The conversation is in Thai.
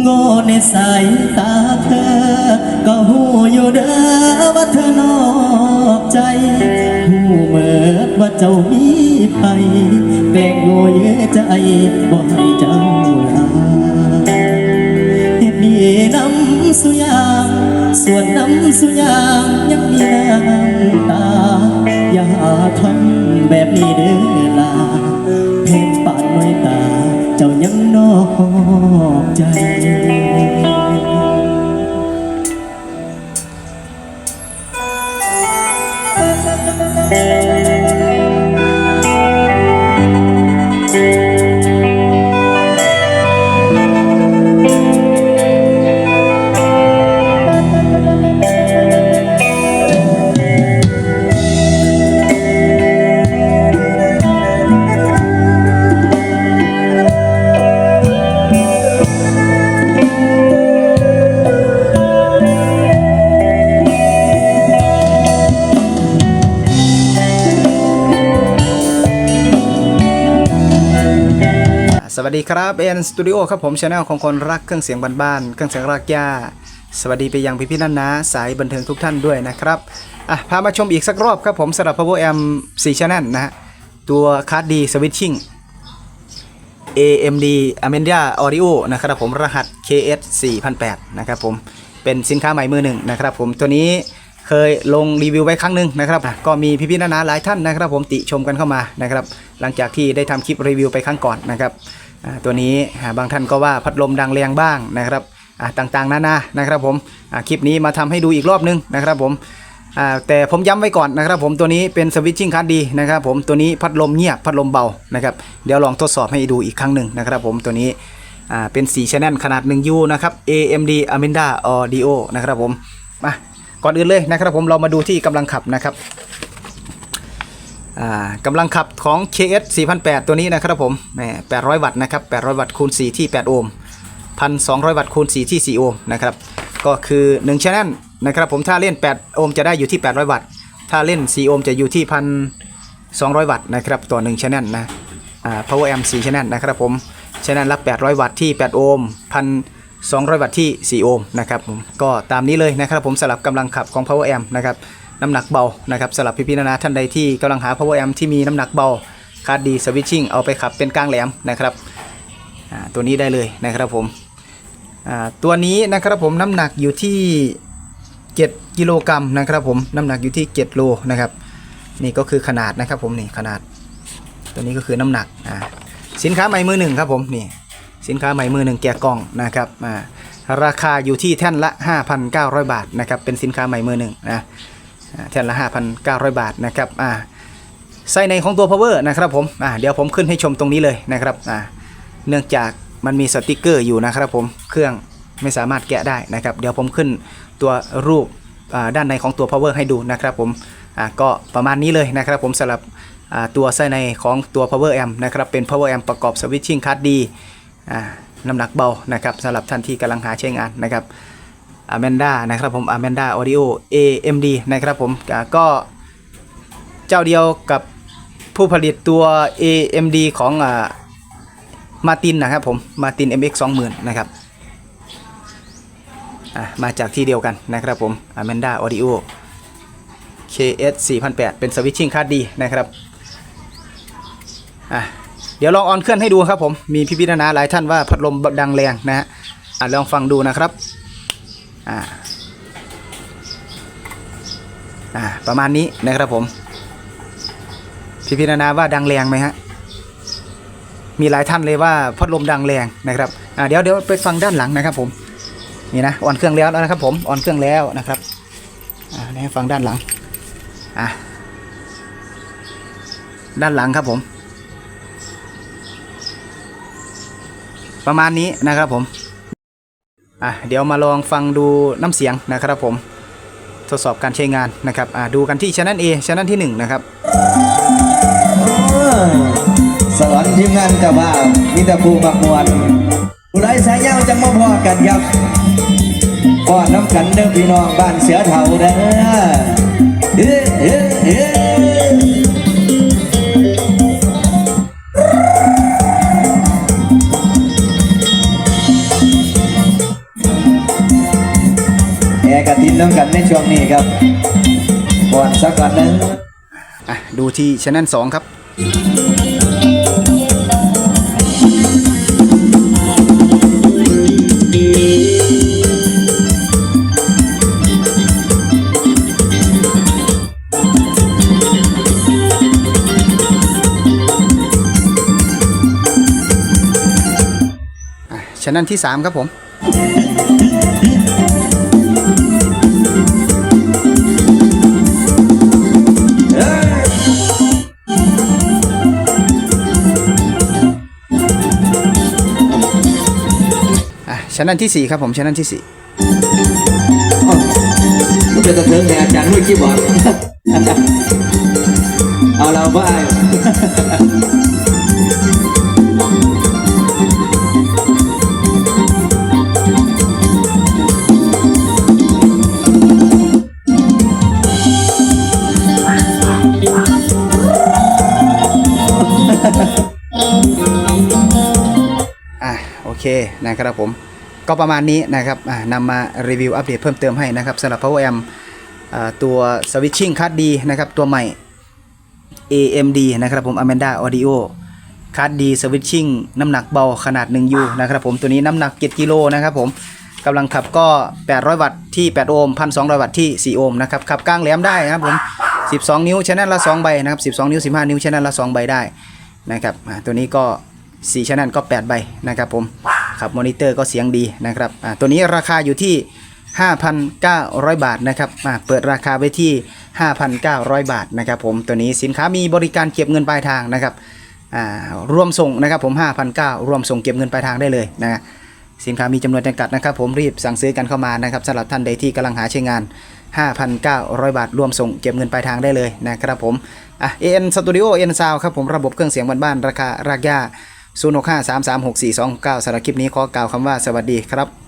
โง่ในสายตาเธอ ก็หูอยู่เด้อว่าเธอนอกใจหูเมิดว่าเจ้ามีไปแต่งโง่เยอะใจบ่ให้เจ้าลาเฮ็ดดีน้ำสุยาง ส่วนน้ำสุยางยังมีน้ำ ยังนอกใจ สวัสดีครับเอ็นสตูดิโอครับผมชาแนลของคนรักเครื่องเสียงบ้านๆเครื่องเสียงรากหญ้าสวัสดีไปยังพี่ๆนั่นนะสายบันเทิงทุกท่านด้วยนะครับอะพามาชมอีกสักรอบครับผมสำหรับ Power Amp 4 Channel นะฮะตัวคาร์ดดีสวิตชิ่ง AMD Amendia Audio นะครับผมรหัส KS 4008นะครับผมเป็นสินค้าใหม่มือหนึ่งนะครับผมตัวนี้ เคยลงรีวิวไว้ครั้งหนึ่งนะครับ ก็มีพี่ๆนานาหลายท่านนะครับ ผมติชมกันเข้ามานะครับ หลังจากที่ได้ทำคลิปรีวิวไปครั้งก่อนนะครับตัวนี้บางท่านก็ว่าพัดลมดังแรงบ้างนะครับต่างๆนานานะครับผมคลิปนี้มาทำให้ดูอีกรอบนึงนะครับผมแต่ผมย้ำไว้ก่อนนะครับ ผมตัวนี้เป็นสวิตชิ่งคัสดีนะครับ ผมตัวนี้พัดลมเงียบพัดลมเบานะครับเดี๋ยวลองทดสอบให้ดูอีกครั้งหนึ่งนะครับ ผมตัวนี้เป็น4 channel ขนาด 1U นะครับ AMD Amenda Audio นะครับผมมา ก่อนอื่นเลยนะครับผมเรามาดูที่กำลังขับนะครับอ่ากำลังขับของ KS 4008 ตัวนี้นะครับผมแหม800 วัตต์นะครับ 800 วัตต์คูณ 4 ที่ 8 โอห์ม 1,200 วัตต์คูณ 4 ที่ 4 โอห์มนะครับ ก็คือ1 channel นะครับผมถ้าเล่น 8 โอห์มจะได้อยู่ที่ 800 วัตต์ ถ้าเล่น 4 โอห์มจะอยู่ที่ 1,200 วัตต์นะครับต่อ1 channel นะอ่า power amp 4 channel นะครับผม channel ละ800 วัตต์ที่ 8 โอห์ม 200 วัตต์ที่ 4 โอห์มนะครับผมก็ตามนี้เลยนะครับผมสลับกำลังขับของ power amp นะครับน้ำหนักเบานะครับสำหรับพี่ๆนานาท่านใดที่กำลังหา power amp ที่มีน้ำหนักเบาคาร์ดดีสวิตชิ่งเอาไปขับเป็นกลางแหลมนะครับตัวนี้ได้เลยนะครับผมตัวนี้นะครับผมน้ำหนักอยู่ที่ 7 กิโลกรัมนะครับผมน้ำหนักอยู่ที่ 7 โลนะครับนี่ก็คือขนาดนะครับผมนี่ขนาด ตัวนี้ก็คือน้ำหนักสินค้าใหม่มือหนึ่งครับผมนี่ สินค้าใหม่มือหนึ่งแกะกล่องนะครับอ่าราคาอยู่ที่แท่นละ 5,900 บาทนะครับเป็นสินค้าใหม่มือหนึ่งนะอ่าแท่นละ 5,900 บาทนะครับอ่าไส้ในของตัว power นะครับผมอ่าเดี๋ยวผมขึ้นให้ชมตรงนี้เลยนะครับอ่าเนื่องจากมันมีสติกเกอร์อยู่นะครับผมเครื่องไม่สามารถแกะได้นะครับ เดี๋ยวผมขึ้นตัวรูปอ่าด้านในของตัว power ให้ดูนะครับผมอ่าก็ประมาณนี้เลยนะครับผมสำหรับอ่าตัวไส้ในของตัว power amp นะครับเป็น power amp ประกอบ switching card ดี น้ำหนักเบานะครับสำหรับท่านที่กำลังหาใช้งานนะครับ Amanda นะครับผม Amanda Audio AMD นะครับผมก็เจ้าเดียวกับผู้ผลิตตัว AMD ของอามาตินนะครับผมมาติน MX 20,000นะครับมาจากที่เดียวกันนะครับผม Amanda Audio KS 4008เป็นสวิตชิ่งคาร์ดดีนะครับ ดี๋ยวลองออนเครื่องให้ดูครับผมมีพี่พิจารณาหลายท่านว่าพัดลมดังแรงนะฮะอะลองฟังดูนะครับอ่าอ่าประมาณนี้นะครับผมพี่พิจารณาว่าดังแรงไหมฮะมีหลายท่านเลยว่าพัดลมดังแรงนะครับอ่าเดี๋ยวเดี๋ยวไปฟังด้านหลังนะครับผมนี่นะออนเครื่องแล้วนะครับผมออนเครื่องแล้วนะครับอ่าให้ฟังด้านหลังอะด้านหลังครับผม ประมาณนี้นะครับผมอะเดี๋ยวมาลองฟังดูน้ำเสียงนะครับผม ทดสอบการใช้งานนะครับอ่าดูกันที่ช anel A ช anel ที่หนึ่งนะครับสอนทีมงานกับว่ามิตรภูมักมวนผู้ไรสายยาวจังมาพอกันครับปอนน้ำกันเด้อพี่น้องบ้านเสือเถาเด้อเฮ้เฮ้เฮ้ กระตินน้ำกันในช่วงนี้ครับก่อนสักก่อนนะอะดูที่ช anel 2ครับอะช anel ที่ 3 ครับผม อะช anel ที่ 4 ครับผมช anel ที่4ก็เป็นตะเทิงแต่อาจารย์มือคีย์บอร์ด เอาเราบ้าอะโอเคนะครับผม ก็ประมาณนี้นะครับนำมารีวิวอัปเดตเพิ่มเติมให้นะครับสำหรับ Power Amp ตัว Switching Card D นะครับตัวใหม่ AMD นะครับผม Amanda Audio คาร์ดดีสวิตชิ่งน้ำหนักเบาขนาด 1U นะครับผมตัวนี้น้ำหนัก 7กิโลนะครับผมกำลังขับก็ 800 วัตต์ที่ 8 โอห์ม1,200 วัตต์ที่ 4 โอห์มนะครับขับกลางแหลมได้นะครับผม 12 นิ้วชแนลละ 2 ใบนะครับ 12 นิ้ว 15 นิ้วชแนลละ 2 ใบได้นะครับตัวนี้ก็4ชแนลก็ 8 ใบนะครับผม ขับมอนิเตอร์ก็เสียงดีนะครับอ่าตัวนี้ราคาอยู่ที่ 5,900 บาทนะครับอ่าเปิดราคาไว้ที่ 5,900 บาทนะครับผมตัวนี้สินค้ามีบริการเก็บเงินปลายทางนะครับอ่ารวมส่งนะครับผม 5,900รวมส่งเก็บเงินปลายทางได้เลยนะสินค้ามีจำนวนจำกัดนะครับ ผมรีบสั่งซื้อกันเข้ามานะครับสำหรับท่านใดที่กำลังหาใช้งาน 5,900 บาท รวมส่งเก็บเงินปลายทางได้เลยนะครับผมอะ AN Studio AN Sound ครับผมระบบเครื่องเสียงบ้านๆราคารากย่า 0 6 5 3 3 6 4 2 9สำหรับคลิปนี้ขอกล่าวคำว่าสวัสดีครับ